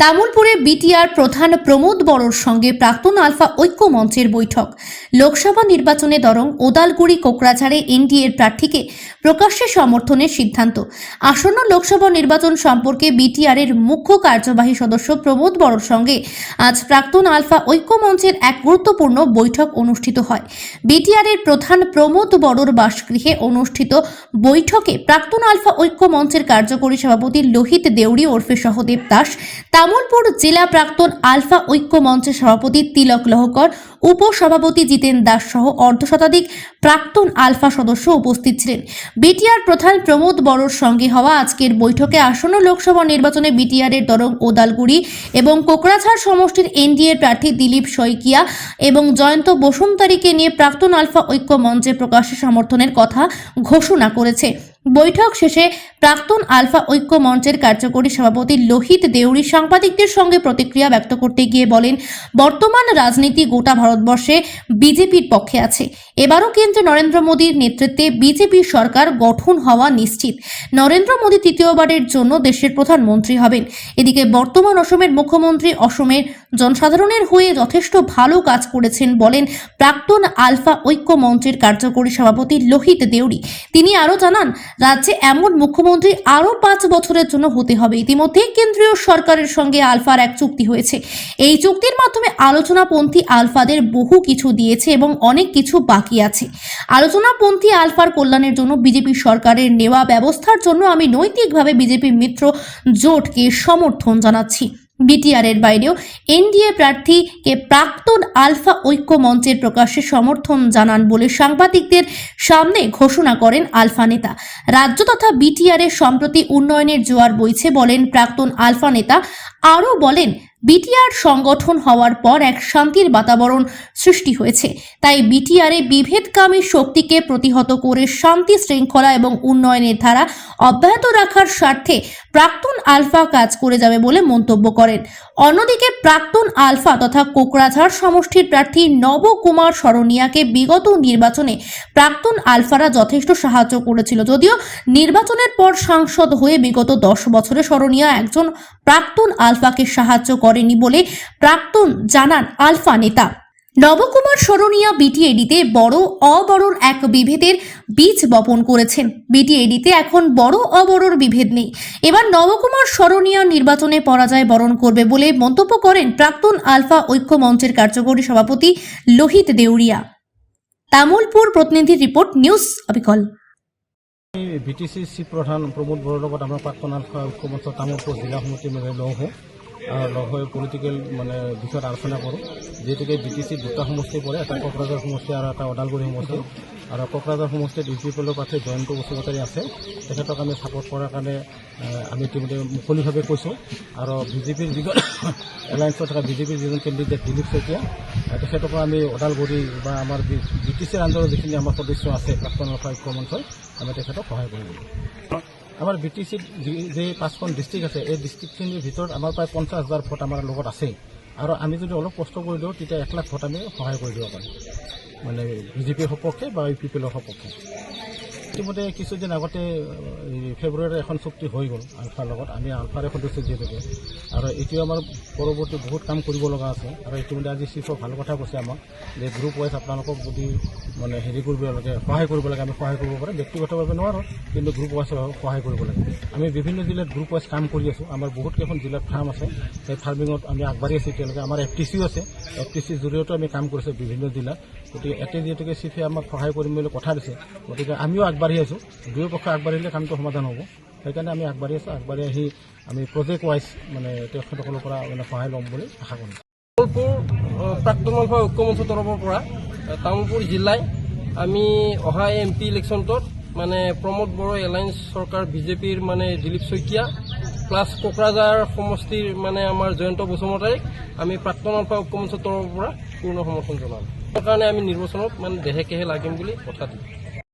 তামুলপুরে BTR প্রধান প্রমোদ বড়োর সঙ্গে প্রাক্তন আলফা ঐক্য মঞ্চের বৈঠক। লোকসভা নির্বাচনে দরং, ওদালগুড়ি, কোকরাঝাড়ে এনডিএর প্রার্থীকে প্রকাশ্যে সমর্থনের সিদ্ধান্ত। আসন্ন লোকসভা নির্বাচন সম্পর্কে বিটিআর এর মুখ্য কার্যবাহী সদস্য প্রমোদ বড়োর সঙ্গে আজ প্রাক্তন আলফা ঐক্য মঞ্চের এক গুরুত্বপূর্ণ বৈঠক অনুষ্ঠিত হয়। বিটিআর এর প্রধান প্রমোদ বড়োর বাসগৃহে অনুষ্ঠিত বৈঠকে প্রাক্তন আলফা ঐক্য মঞ্চের কার্যকরী সভাপতি লোহিত দেউড়ি ওরফে সহদেব দাস তামুলপুর জেলা প্রাক্তন আলফা ঐক্য মঞ্চের সভাপতি তিলক লহকর, উপসভাপতি জিতেন দাস সহ অর্ধশতাধিক প্রাক্তন আলফা সদস্য উপস্থিত ছিলেন। বিটিআর প্রধান প্রমোদ বড়োর সঙ্গে হওয়া আজকের বৈঠকে আসন্ন লোকসভা নির্বাচনে বিটিআর এর দরং ওদালগুড়ি এবং কোকরাঝাড় সমষ্টির এনডিএ প্রার্থী দিলীপ শইকিয়া এবং জয়ন্ত বসুমতারিকে নিয়ে প্রাক্তন আলফা ঐক্য মঞ্চে প্রকাশ্যে সমর্থনের কথা ঘোষণা করেছে। বৈঠক শেষে প্রাক্তন আলফা ঐক্য মঞ্চের কার্যকরী সভাপতি লোহিত দেউরি সাংবাদিকদের সঙ্গে প্রতিক্রিয়া ব্যক্ত করতে গিয়ে বলেন, বর্তমান রাজনীতি গোটা ভারতবর্ষে বিজেপির পক্ষে আছে। এবারও কেন্দ্রে নরেন্দ্র মোদীর নেতৃত্বে বিজেপি সরকার গঠন হওয়া নিশ্চিত। নরেন্দ্র মোদী তৃতীয়বারের জন্য দেশের প্রধানমন্ত্রী হবেন। এদিকে বর্তমান অসমের মুখ্যমন্ত্রী অসমের জনসাধারণের হয়ে যথেষ্ট ভালো কাজ করেছেন বলেন প্রাক্তন আলফা ঐক্য মঞ্চের কার্যকরী সভাপতি লোহিত দেউরি। তিনি আরও জানান, রাজ্যে এমন মুখ্যমন্ত্রী আরও পাঁচ বছরের জন্য হতে হবে। ইতিমধ্যে কেন্দ্রীয় সরকারের সঙ্গে আলফার এক চুক্তি হয়েছে। এই চুক্তির মাধ্যমে আলোচনাপন্থী আলফাদের বহু কিছু দিয়েছে এবং অনেক কিছু বাকি আছে। আলোচনাপন্থী আলফার কল্যাণের জন্য বিজেপি সরকারের নেওয়া ব্যবস্থার জন্য আমি নৈতিকভাবে বিজেপি মিত্র জোটকে সমর্থন জানাচ্ছি। বিটিআর এর বাইরেও এনডিএ প্রার্থীকে প্রাক্তন আলফা ঐক্য মঞ্চের প্রকাশ্যে সমর্থন জানান বলে সাংবাদিকদের সামনে ঘোষণা করেন আলফা নেতা। রাজ্য তথা বিটিআরের সম্প্রতি উন্নয়নের জোয়ার বইছে বলেন প্রাক্তন আলফা নেতা। আরও বলেন বিটিআর সংগঠন হওয়ার পর এক শান্তির বাতাবরণ সৃষ্টি হয়েছে। তাই বিটিআরে বিভেদকামী শক্তিকে প্রতিহত করে শান্তি শৃঙ্খলা এবং উন্নয়নের ধারা অব্যাহত রাখার স্বার্থে প্রাক্তন আলফা কাজ করে যাবে বলে মন্তব্য করেন। অন্যদিকে প্রাক্তন আলফা তথা কোকরাঝাড় সমষ্টির প্রার্থী নবকুমার শরণিয়াকে বিগত নির্বাচনে প্রাক্তন আলফারা যথেষ্ট সাহায্য করেছিল। যদিও নির্বাচনের পর সাংসদ হয়ে বিগত দশ বছরে শরণিয়া একজন প্রাক্তন আলফাকে সাহায্য করেনি বলে প্রাক্তন জানান আলফা নেতা। নবকুমার শরণিয়া বিটিএডিতে বড় অবড়োর এক বিভেদের বীজ বপন করেছেন। বিটিএডিতে এখন বড় অবড়োর বিভেদ নেই। এবার নবকুমার শরণিয়া নির্বাচনে পরাজয় বরণ করবে বলে মন্তব্য করেন প্রাক্তন আলফা ঐক্য মঞ্চের কার্যকরী সভাপতি লোহিত দেউরিয়া। তামুলপুর প্ৰতিনিধিৰ রিপোর্ট, নিউজ অবিকল। বি টি চি চিফ প্ৰধান লগত আমাৰ প্ৰাক্তন আলফা ঐক্যমঞ্চ তামোলপুৰ জিলা সমিতি হওঁ। আৰু লগ হৈ পলিটিকেল মানে বিষয়ত আলোচনা কৰোঁ। যিহেতুকে বি টি চি দুটা সমষ্টি পৰে এটা কোকৰাঝাৰ সমষ্টি আৰু এটা ওদালগুৰি সমষ্টি। আৰু কোকৰাঝাৰ সমষ্টিত ইউ পি পি এলৰ প্ৰাৰ্থী জয়ন্ত বসুমতাৰী আছে। তেখেতক আমি ছাপৰ্ট কৰাৰ কাৰণে আমি ইতিমধ্যে মুকলিভাৱে কৈছোঁ। আৰু বিজেপিৰ যিজন এলায়েন্সত থকা বিজেপিৰ যিজন কেণ্ডিডেট দিলীপ শইকীয়া তেখেতকো আমি ওদালগুৰি বা আমাৰ বি টি চিৰ আণ্ডাৰত যিখিনি আমাৰ সদস্য আছে প্ৰাক্তন ঐক্য মঞ্চই আমি তেখেতক সহায় কৰিম। আমাৰ বি টি চিত যি- পাঁচখন ডিষ্ট্ৰিক্ট আছে এই ডিষ্ট্ৰিক্টখিনিৰ ভিতৰত আমাৰ প্ৰায় পঞ্চাছ হাজাৰ ভোট আমাৰ লগত আছেই। আৰু আমি যদি অলপ কষ্ট কৰি দিওঁ তেতিয়া এক লাখ ভোট আমি সহায় কৰি দিব পাৰিম। মানে বিজেপিৰ সপক্ষে বা ইউ পি পি এলৰ সপক্ষে। ইতিমধ্যে কিছুদিন আগতে ফেব্ৰুৱাৰীৰ এখন চুক্তি হৈ গ'ল আলফাৰ লগত। আমি আলফাৰে সদস্য যিহেতুকে। আৰু এতিয়া আমাৰ পৰৱৰ্তী বহুত কাম কৰিব লগা আছে। আৰু ইতিমধ্যে আজি চিফক ভাল কথা কৈছে আমাক যে গ্ৰুপ ৱাইজ আপোনালোকক যদি মানে হেৰি কৰিব লাগে সহায় কৰিব লাগে আমি সহায় কৰিব পাৰে। ব্যক্তিগতভাৱে নোৱাৰোঁ কিন্তু গ্ৰুপ ৱাইজ সহায় কৰিব লাগে। আমি বিভিন্ন জিলাত গ্ৰুপ ৱাইজ কাম কৰি আছোঁ। আমাৰ বহুত কেইখন জিলাত ফাৰ্ম আছে। সেই ফাৰ্মিঙত আমি আগবাঢ়ি আছোঁ এতিয়ালৈকে। আমাৰ এফ টি চিও আছে। এফ টি চিৰ জৰিয়তেও আমি কাম কৰিছোঁ বিভিন্ন জিলাত। গতিকে ইয়াতে যিহেতুকে চিফে আমাক সহায় কৰিম বুলি কথা দিছে গতিকে আমিও আগবাঢ়ি আছোঁ। দুয়ো পক্ষে আগবাঢ়িলে কামটো সমাধান হ'ব। সেইকাৰণে আমি আগবাঢ়ি আছোঁ আগবাঢ়ি আহি আমি প্ৰজেক্ট ৱাইজ মানে তেখেতসকলৰ পৰা মানে সহায় ল'ম বুলি আশা কৰিম। তামোলপুৰ প্ৰাক্তন ঐক্যমঞ্চৰ তৰফৰ পৰা তামোলপুৰ জিলাই আমি অহা এম পি ইলেকশ্যনটোত মানে প্ৰমোদ বড়ো এলায়েন্স চৰকাৰ বিজেপিৰ মানে দিলীপ শইকীয়া প্লাছ কোকৰাঝাৰ সমষ্টিৰ মানে আমাৰ জয়ন্ত বসুমতাৰীক আমি প্ৰাক্তন আলফা ঐক্যমঞ্চৰ তৰফৰ পৰা পূৰ্ণ সমৰ্থন জনাম। তাৰ কাৰণে আমি নিৰ্বাচনত মানে দেহে কেহে লাগিম বুলি কথা দিম